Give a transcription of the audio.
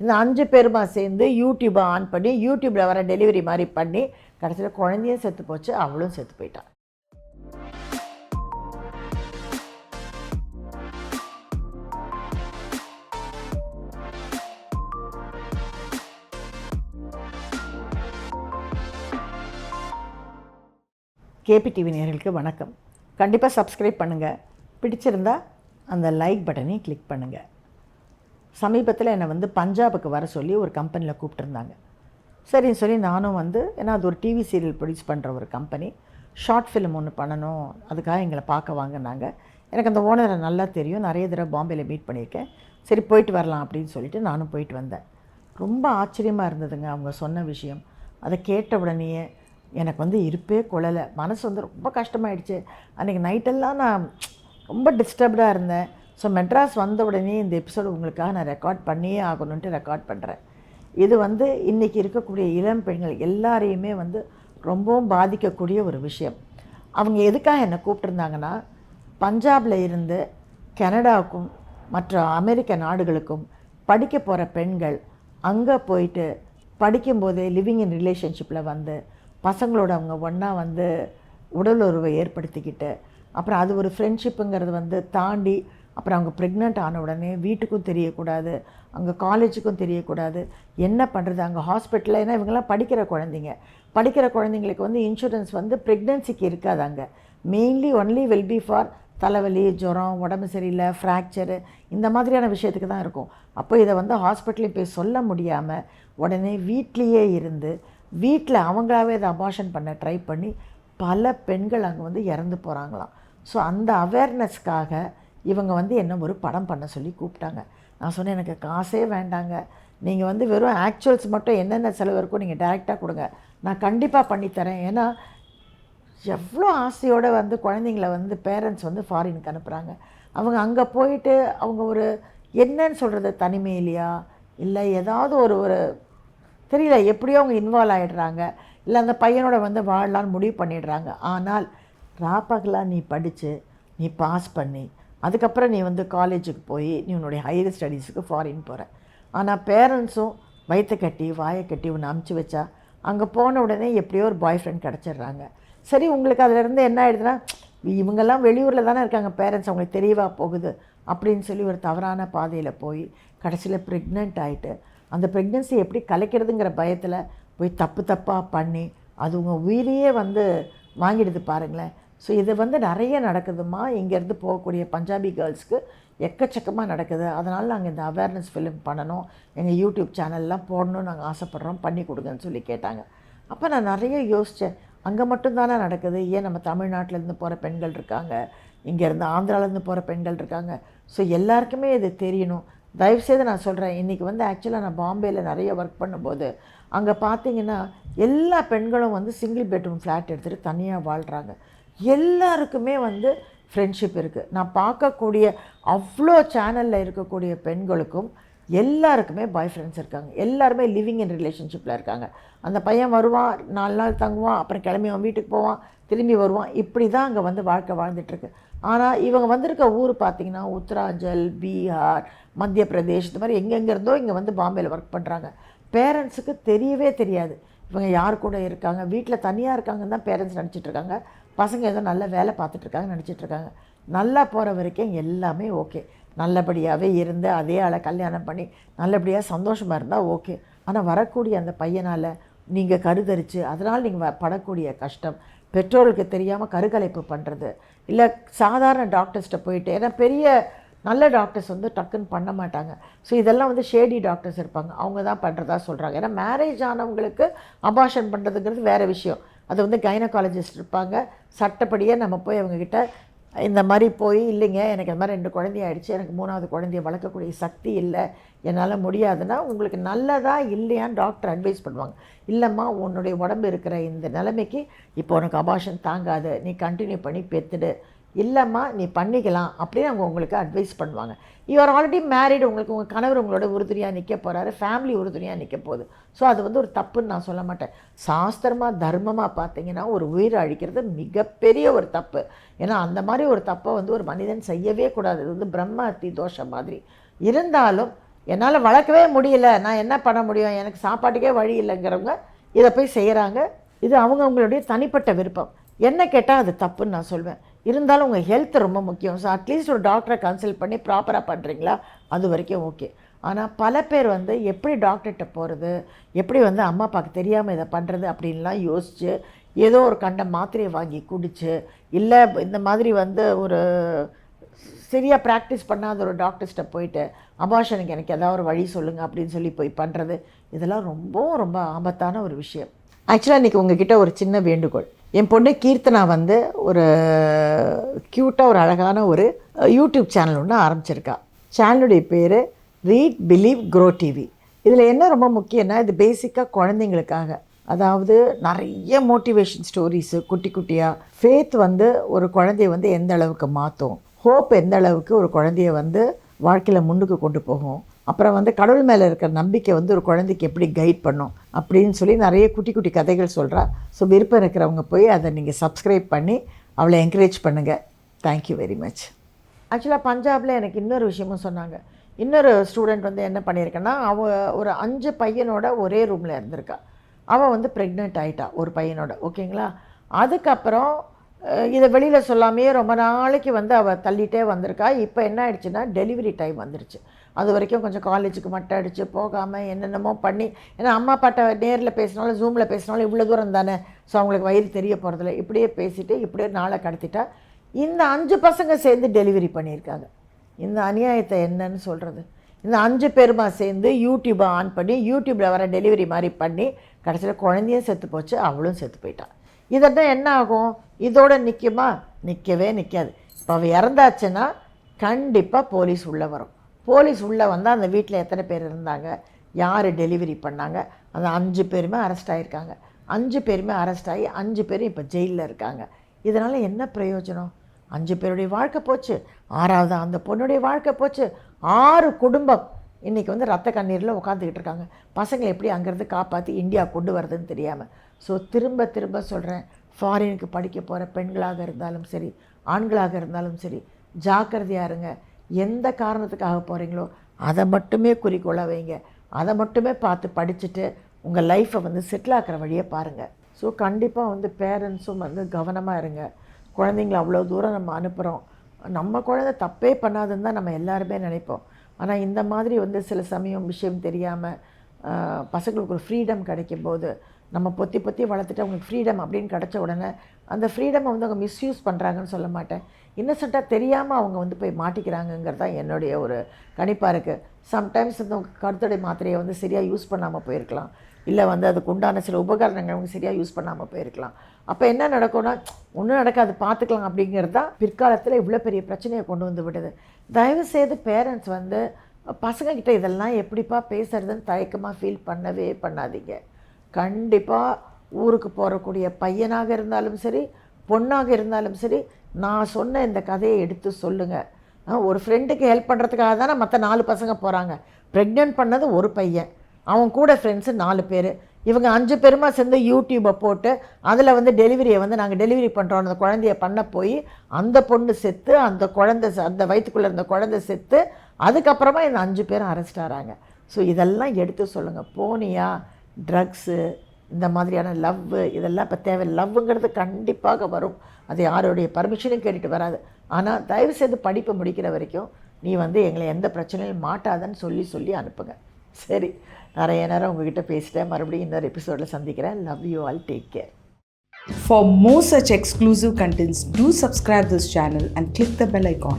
இந்த அஞ்சு பேருமா சேர்ந்து யூடியூப்பை ஆன் பண்ணி யூடியூப்பில் வர டெலிவரி மாதிரி பண்ணி கடைசியில் குழந்தையும் செத்து போச்சு அவளும் செத்து போயிட்டான் கேபி டிவி வணக்கம். கண்டிப்பாக சப்ஸ்கிரைப் பண்ணுங்கள் பிடிச்சிருந்தா அந்த லைக் பட்டனையும் கிளிக் பண்ணுங்கள் சமீபத்தில் என்னை வந்து பஞ்சாபுக்கு வர சொல்லி ஒரு கம்பெனியில் கூப்பிட்டுருந்தாங்க. சரின்னு சொல்லி நானும் வந்து ஏன்னா அது ஒரு டிவி சீரியல் ப்ரொடியூஸ் பண்ணுற ஒரு கம்பெனி ஷார்ட் ஃபிலிம் ஒன்று பண்ணணும் அதுக்காக எங்களை பார்க்க வாங்கினாங்க. எனக்கு அந்த ஓனரை நல்லா தெரியும். நிறைய தடவை பாம்பேல மீட் பண்ணியிருக்கேன். சரி போயிட்டு வரலாம் அப்படின்னு சொல்லிட்டு நானும் போயிட்டு வந்தேன். ரொம்ப ஆச்சரியமாக இருந்ததுங்க அவங்க சொன்ன விஷயம். அதை கேட்ட உடனேயே எனக்கு வந்து இருப்பே கொள்ளலை மனசு வந்து ரொம்ப கஷ்டமாயிடுச்சு. அன்றைக்கி நைட்டெல்லாம் நான் ரொம்ப டிஸ்டர்ப்டாக இருந்தேன். ஸோ மெட்ராஸ் வந்த உடனே இந்த எபிசோடு உங்களுக்காக நான் ரெக்கார்ட் பண்ணியே ஆகணுன்ட்டு ரெக்கார்ட் பண்ணுறேன் இது வந்து இன்றைக்கி இருக்கக்கூடிய இளம் பெண்கள் எல்லாரையுமே வந்து ரொம்பவும் பாதிக்கக்கூடிய ஒரு விஷயம். அவங்க எதுக்காக என்னை கூப்பிட்டுருந்தாங்கன்னா பஞ்சாபில் இருந்து கனடாவுக்கும் மற்ற அமெரிக்க நாடுகளுக்கும் படிக்க போகிற பெண்கள் அங்கே போயிட்டு படிக்கும்போதே லிவிங் இன் ரிலேஷன்ஷிப்பில் வந்து பசங்களோட அவங்க ஒன்றா வந்து உடல் உறவை ஏற்படுத்திக்கிட்டு அப்புறம் அது ஒரு ஃப்ரெண்ட்ஷிப்புங்கிறது வந்து தாண்டி அப்புறம் அவங்க ப்ரெக்னென்ட் ஆன உடனே வீட்டுக்கும் தெரியக்கூடாது அங்கே காலேஜுக்கும் தெரியக்கூடாது. என்ன பண்ணுறது அங்கே ஹாஸ்பிட்டலில் ஏன்னா இவங்கெல்லாம் படிக்கிற குழந்தைங்க. படிக்கிற குழந்தைங்களுக்கு வந்து இன்சூரன்ஸ் வந்து ப்ரெக்னென்சிக்கு இருக்காது அங்கே. Mainly only will be for தலைவலி ஜுரம் உடம்பு சரியில்லை ஃப்ராக்சரு இந்த மாதிரியான விஷயத்துக்கு தான் இருக்கும். அப்போ இதை வந்து ஹாஸ்பிட்டலையும் போய் சொல்ல முடியாமல் உடனே வீட்லேயே இருந்து வீட்டில் அவங்களாவே இதை அபாஷன் பண்ண ட்ரை பண்ணி பல பெண்கள் அங்கே வந்து இறந்து போகிறாங்களாம் ஸோ அந்த அவேர்னஸ்க்காக இவங்க வந்து என்ன ஒரு படம் பண்ண சொல்லி கூப்பிட்டாங்க. நான் சொன்னேன் எனக்கு காசே வேண்டாங்க. நீங்கள் வந்து வெறும் ஆக்சுவல்ஸ் மட்டும் என்னென்ன செலவு இருக்கோ நீங்கள் டைரெக்டாக கொடுங்க. நான் கண்டிப்பாக பண்ணித்தரேன் ஏன்னா எவ்வளோ ஆசையோடு வந்து குழந்தைங்கள வந்து பேரண்ட்ஸ் வந்து ஃபாரினுக்கு அனுப்புகிறாங்க அவங்க அங்கே போயிட்டு அவங்க ஒரு என்னன்னு சொல்கிறது தனிமையிலையா? இல்லை ஏதாவது ஒரு ஒரு தெரியல எப்படியோ அவங்க இன்வால்வ் ஆகிடுறாங்க இல்லை அந்த பையனோட வந்து வாழலான்னு முடிவு பண்ணிடுறாங்க. ஆனால் ராப்பகலாக நீ படித்து நீ பாஸ் பண்ணி அதுக்கப்புறம் நீ வந்து காலேஜுக்கு போய் நீ உன்னுடைய ஹையர் ஸ்டடீஸுக்கு ஃபாரின் போகிற ஆனால் பேரண்ட்ஸும் வயிற்ற கட்டி வாயை கட்டி உன்னை அமுச்சு வச்சா அங்கே போன உடனே எப்படியோ ஒரு பாய் ஃப்ரெண்ட் கிடச்சிடுறாங்க. சரி உங்களுக்கு அதிலேருந்து என்ன ஆகிடுதுன்னா இவங்கெல்லாம் வெளியூரில் தானே இருக்காங்க பேரண்ட்ஸ் அவங்களுக்கு தெரியவா போகுது அப்படின்னு சொல்லி ஒரு தவறான பாதையில் போய் கடைசியில் ப்ரெக்னென்ட் ஆகிட்டு அந்த ப்ரெக்னென்சி எப்படி கலைக்கிறதுங்கிற பயத்தில் போய் தப்பு தப்பாக பண்ணி அது உங்கள் உயிரையே வந்து வாங்கிடுது பாருங்களேன். ஸோ இது வந்து நிறைய நடக்குதுமா? இங்கேருந்து போகக்கூடிய பஞ்சாபி கேர்ள்ஸ்க்கு எக்கச்சக்கமாக நடக்குது. அதனால் நாங்கள் இந்த அவேர்னஸ் ஃபிலிம் பண்ணணும். எங்கள் யூடியூப் சேனல்லாம் போடணும்னு நாங்கள் ஆசைப்பட்றோம். பண்ணி கொடுங்கன்னு சொல்லி கேட்டாங்க. அப்போ நான் நிறைய யோசித்தேன் அங்கே மட்டும்தானே நடக்குது. ஏன் நம்ம தமிழ்நாட்டிலேருந்து போகிற பெண்கள் இருக்காங்க? இங்கேருந்து ஆந்திராலேருந்து போகிற பெண்கள் இருக்காங்க. ஸோ எல்லாருக்குமே இது தெரியணும். தயவுசெய்து நான் சொல்கிறேன் இன்றைக்கி வந்து ஆக்சுவலாக நான் பாம்பேயில் நிறைய ஒர்க் பண்ணும்போது அங்கே பார்த்தீங்கன்னா எல்லா பெண்களும் வந்து சிங்கிள் பெட்ரூம் ஃப்ளாட் எடுத்துகிட்டு தனியாக வாழ்கிறாங்க எல்லாருக்குமே வந்து ஃப்ரெண்ட்ஷிப் இருக்குது நான் பார்க்கக்கூடிய அவ்வளோ சேனலில் இருக்கக்கூடிய பெண்களுக்கும் எல்லாருக்குமே பாய் ஃப்ரெண்ட்ஸ் இருக்காங்க. எல்லாருமே லிவிங் இன் ரிலேஷன்ஷிப்பில் இருக்காங்க. அந்த பையன் வருவான் நாலு நாள் தங்குவான் அப்புறம் கிளம்பி அவன் வீட்டுக்கு போவான் திரும்பி வருவான். இப்படி தான் அங்கே வந்து வாழ்க்கை வாழ்ந்துட்டுருக்கு ஆனால் இவங்க வந்திருக்க ஊர் பார்த்திங்கன்னா உத்தராஞ்சல் பீகார் மத்திய பிரதேஷ் இந்த மாதிரி எங்கெங்கே இருந்தோ இங்கே வந்து பாம்பேயில் ஒர்க் பண்ணுறாங்க பேரண்ட்ஸுக்கு தெரியவே தெரியாது. இவங்க யார் கூட இருக்காங்க? வீட்டில் தனியாக இருக்காங்கன்னு தான் பேரண்ட்ஸ் நினச்சிட்ருக்காங்க பசங்க ஏதோ நல்ல வேலை பார்த்துட்ருக்காங்க நினச்சிட்ருக்காங்க. நல்லா போகிற வரைக்கும் எல்லாமே ஓகே. நல்லபடியாகவே இருந்து அதே ஆளை கல்யாணம் பண்ணி நல்லபடியாக சந்தோஷமாக இருந்தால் ஓகே. ஆனால் வரக்கூடிய அந்த பையனால் நீங்கள் கருதரித்து அதனால் நீங்கள் படக்கூடிய கஷ்டம். பெற்றோருக்கு தெரியாமல் கருக்கலைப்பு பண்ணுறது. இல்லை சாதாரண டாக்டர்ஸ்கிட்ட போயிட்டு ஏன்னா பெரிய நல்ல டாக்டர்ஸ் வந்து டக்குன்னு பண்ண மாட்டாங்க. ஸோ இதெல்லாம் வந்து ஷேடி டாக்டர்ஸ் இருப்பாங்க. அவங்க தான் பண்ணுறதா சொல்கிறாங்க. ஏன்னா மேரேஜ் ஆனவங்களுக்கு அபாஷன் பண்ணுறதுங்கிறது வேறு விஷயம். அது வந்து கைனகாலஜிஸ்ட் இருப்பாங்க. சட்டப்படியே நம்ம போய் அவங்கக்கிட்ட இந்த மாதிரி போய் இல்லைங்க எனக்கு இந்த மாதிரி ரெண்டு குழந்தை ஆயிடுச்சு எனக்கு மூணாவது குழந்தைய வளர்க்கக்கூடிய சக்தி இல்லை என்னால் முடியாதுன்னா உங்களுக்கு நல்லதா இல்லையான்னு டாக்டர் அட்வைஸ் பண்ணுவாங்க. இல்லைம்மா உன்னுடைய உடம்பு இருக்கிற இந்த நிலைமைக்கு இப்போ உனக்கு அபாஷன் தாங்காது நீ கண்டினியூ பண்ணி பெற்றுடு இல்லைம்மா நீ பண்ணிக்கலாம் அப்படின்னு அவங்க உங்களுக்கு அட்வைஸ் பண்ணுவாங்க. யூஆர் ஆல்ரெடி மேரிடு உங்களுக்கு உங்கள் கணவர் உங்களோட உறுதுணையாக நிற்க போகிறாரு ஃபேமிலி உறுதுணையாக நிற்க போகுது. ஸோ அது வந்து ஒரு தப்புன்னு நான் சொல்ல மாட்டேன். சாஸ்திரமாக தர்மமாக பார்த்தீங்கன்னா ஒரு உயிரை அழிக்கிறது மிகப்பெரிய ஒரு தப்பு. ஏன்னா அந்த மாதிரி ஒரு தப்பை வந்து ஒரு மனிதன் செய்யவே கூடாது. இது வந்து பிரம்ம அத்தி தோஷம் மாதிரி. இருந்தாலும் என்னால் வளர்க்கவே முடியல. நான் என்ன பண்ண முடியும்? எனக்கு சாப்பாட்டுக்கே வழி இல்லைங்கிறவங்க இதை போய் செய்கிறாங்க இது அவங்கவுங்களுடைய தனிப்பட்ட விருப்பம். என்ன கேட்டால் அது தப்புன்னு நான் சொல்வேன். இருந்தாலும் உங்கள் ஹெல்த் ரொம்ப முக்கியம். ஸோ அட்லீஸ்ட் ஒரு டாக்டரை கன்சல்ட் பண்ணி ப்ராப்பராக பண்ணுறீங்களா அது வரைக்கும் ஓகே ஆனால் பல பேர் வந்து எப்படி டாக்டர்கிட்ட போகிறது எப்படி வந்து அம்மா அப்பாவுக்கு தெரியாமல் இதை பண்ணுறது அப்படின்லாம் யோசித்து ஏதோ ஒரு கண்ட மாத்திரையை வாங்கி குடிச்சு இல்லை இந்த மாதிரி வந்து ஒரு சரியாக ப்ராக்டிஸ் பண்ணாத ஒரு டாக்டர்ஸ்கிட்ட போயிட்டு அபாஷனுக்கு எனக்கு ஏதாவது ஒரு வழி சொல்லுங்கள் அப்படின்னு சொல்லி போய் பண்ணுறது இதெல்லாம் ரொம்ப ரொம்ப ஆபத்தான ஒரு விஷயம். ஆக்சுவலாக இன்றைக்கி உங்ககிட்ட ஒரு சின்ன வேண்டுகோள். என் பொண்ணு கீர்த்தனா வந்து ஒரு க்யூட்டாக ஒரு அழகான ஒரு யூடியூப் சேனல் ஒன்று ஆரம்பிச்சிருக்கா. சேனலுடைய பேர் ரீட் பிலீவ் க்ரோ டிவி இதில் என்ன ரொம்ப முக்கியம்னா இது பேசிக்காக குழந்தைங்களுக்காக. அதாவது நிறைய மோட்டிவேஷன் ஸ்டோரிஸு குட்டி குட்டியாக ஃபேத் வந்து ஒரு குழந்தைய வந்து எந்த அளவுக்கு மாற்றும் ஹோப் எந்த அளவுக்கு ஒரு குழந்தைய வந்து வாழ்க்கையில் முன்னுக்கு கொண்டு போகும்? அப்புறம் வந்து கடவுள் மேலே இருக்கிற நம்பிக்கை வந்து ஒரு குழந்தைக்கு எப்படி கைட் பண்ணும் அப்படின்னு சொல்லி நிறைய குட்டி குட்டி கதைகள் சொல்கிறா ஸோ விருப்பம் இருக்கிறவங்க போய் அதை நீங்கள் சப்ஸ்கிரைப் பண்ணி அவளை என்கரேஜ் பண்ணுங்கள் தேங்க்யூ வெரி மச் ஆக்சுவலாக பஞ்சாபில் எனக்கு இன்னொரு விஷயமும் சொன்னாங்க. இன்னொரு ஸ்டூடெண்ட் வந்து என்ன பண்ணியிருக்கேன்னா அவள் ஒரு அஞ்சு பையனோட ஒரே ரூமில் இருந்திருக்கா. அவள் வந்து ப்ரெக்னென்ட் ஆகிட்டா ஒரு பையனோட. ஓகேங்களா அதுக்கப்புறம் இதை வெளியில் சொல்லாமையே ரொம்ப நாளைக்கு வந்து அவள் தள்ளிட்டே வந்திருக்கா. இப்போ என்ன ஆயிடுச்சுன்னா டெலிவரி டைம் வந்துருச்சு. அது வரைக்கும் கொஞ்சம் காலேஜுக்கு மட்டும் அடித்து போகாமல் என்னென்னமோ பண்ணி ஏன்னா அம்மா அப்பாட்ட நேரில் பேசினாலும் ஜூமில் பேசினாலும் இவ்வளோ தூரம் தானே? ஸோ அவங்களுக்கு வயிறு தெரிய போகிறதில்ல இப்படியே பேசிவிட்டு இப்படியே நாளை கடத்திட்டா இந்த அஞ்சு பசங்க சேர்ந்து டெலிவரி பண்ணியிருக்காங்க. இந்த அநியாயத்தை என்னன்னு சொல்கிறது இந்த அஞ்சு பேருமா சேர்ந்து யூடியூப்பை ஆன் பண்ணி யூடியூப்பில் வர டெலிவரி மாதிரி பண்ணி கடைசியில் குழந்தையும் செத்து போச்சு அவளும் செத்து போயிட்டான் இதெல்லாம் என்ன ஆகும்? இதோட நிற்குமா நிற்கவே நிற்காது இப்போ அவள் இறந்தாச்சுன்னா கண்டிப்பாக போலீஸ் உள்ளே வரும். போலீஸ் உள்ளே வந்தால் அந்த வீட்டில் எத்தனை பேர் இருந்தாங்க யார் டெலிவரி பண்ணாங்க அந்த அஞ்சு பேருமே அரெஸ்ட் ஆகியிருக்காங்க அஞ்சு பேருமே அரெஸ்ட் ஆகி அஞ்சு பேரும் இப்போ ஜெயிலில் இருக்காங்க. இதனால் என்ன பிரயோஜனம்? அஞ்சு பேருடைய வாழ்க்கை போச்சு. ஆறாவது அந்த பொண்ணுடைய வாழ்க்கை போச்சு. ஆறு குடும்பம் இன்றைக்கி வந்து ரத்த கண்ணீரில் உட்காந்துக்கிட்டு இருக்காங்க. பசங்களை எப்படி அங்கேருந்து காப்பாற்றி இந்தியா கொண்டு வரதுன்னு தெரியாமல் ஸோ திரும்ப திரும்ப சொல்கிறேன் ஃபாரினுக்கு படிக்க போகிற பெண்களாக இருந்தாலும் சரி ஆண்களாக இருந்தாலும் சரி ஜாக்கிரதையாக இருங்க. எந்த காரணத்துக்காக போகிறீங்களோ அதை மட்டுமே குறிக்கோளாக வைங்க. அதை மட்டுமே பார்த்து படிச்சுட்டு உங்கள் லைஃப்பை வந்து செட்டில் ஆக்கிற வழியை பாருங்கள் ஸோ கண்டிப்பாக வந்து பேரண்ட்ஸும் வந்து கவனமாக இருங்க. குழந்தைங்கள அவ்வளோ தூரம் நம்ம அனுப்புகிறோம் நம்ம குழந்தை தப்பே பண்ணாதுன்னு தான் நம்ம எல்லாருமே நினைப்போம். ஆனால் இந்த மாதிரி வந்து சில சமயம் விஷயம் தெரியாமல் பசங்களுக்கு ஒரு ஃப்ரீடம் கிடைக்கும் போது நம்ம பொத்தி பொத்தி வளர்த்துட்டு அவங்களுக்கு ஃப்ரீடம் அப்படின்னு கிடச்ச உடனே அந்த ஃப்ரீடமை வந்து அவங்க மிஸ்யூஸ் பண்ணுறாங்கன்னு சொல்ல மாட்டேன். இன்னசென்ட்டாக தெரியாமல் அவங்க வந்து போய் மாட்டிக்கிறாங்கங்கிறது தான் என்னுடைய ஒரு கணிப்பாக இருக்குது சம்டைம்ஸ் வந்து அவங்க கருத்துடைய மாத்திரையை வந்து சரியாக யூஸ் பண்ணாமல் போயிருக்கலாம். இல்லை வந்து அதுக்கு உண்டான சில உபகரணங்கள் அவங்க சரியாக யூஸ் பண்ணாமல் போயிருக்கலாம். அப்போ என்ன நடக்கும்னா ஒன்றும் நடக்காது பார்த்துக்கலாம் அப்படிங்கிறது தான் பிற்காலத்தில் இவ்வளோ பெரிய பிரச்சனையை கொண்டு வந்து விடுது. தயவுசெய்து பேரண்ட்ஸ் வந்து பசங்கக்கிட்ட இதெல்லாம் எப்படிப்பா பேசுறதுன்னு தயக்கமாக ஃபீல் பண்ணவே பண்ணாதீங்க. கண்டிப்பாக ஊருக்கு போகக்கூடிய பையனாக இருந்தாலும் சரி பொண்ணாக இருந்தாலும் சரி நான் சொன்ன இந்த கதையை எடுத்து சொல்லுங்கள் ஒரு ஃப்ரெண்டுக்கு ஹெல்ப் பண்ணுறதுக்காக தானே மற்ற நாலு பசங்க போகிறாங்க ப்ரெக்னென்ட் பண்ணது ஒரு பையன். அவன் கூட ஃப்ரெண்ட்ஸு நாலு பேர். இவங்க அஞ்சு பேருமா சேர்ந்து யூடியூப்பை போட்டு அதில் வந்து டெலிவரியை வந்து நாங்கள் டெலிவரி பண்ணுறோம் அந்த குழந்தைய பண்ண போய் அந்த பொண்ணு செத்து அந்த குழந்தை அந்த வயிற்றுக்குள்ளே இருந்த குழந்தை செத்து அதுக்கப்புறமா இந்த அஞ்சு பேரும் அரெஸ்ட் ஆகிறாங்க ஸோ இதெல்லாம் எடுத்து சொல்லுங்கள் போனியா? ட்ரக்ஸு இந்த மாதிரியான லவ்வு இதெல்லாம் இப்போ தேவை. லவ்வுங்கிறது கண்டிப்பாக வரும். அது யாருடைய பர்மிஷனும் கேட்டுட்டு வராது. ஆனால் தயவு செய்து படிப்பை முடிக்கிற வரைக்கும் நீ வந்து எங்களை எந்த பிரச்சனையும் மாட்டாதன்னு சொல்லி சொல்லி அனுப்புங்க. சரி. நிறைய நேரம் உங்ககிட்ட பேசிட்டேன். மறுபடியும் இன்னொரு எபிசோடில் சந்திக்கிறேன். Love you all take care For more such exclusive contents, do subscribe this channel and click the bell icon.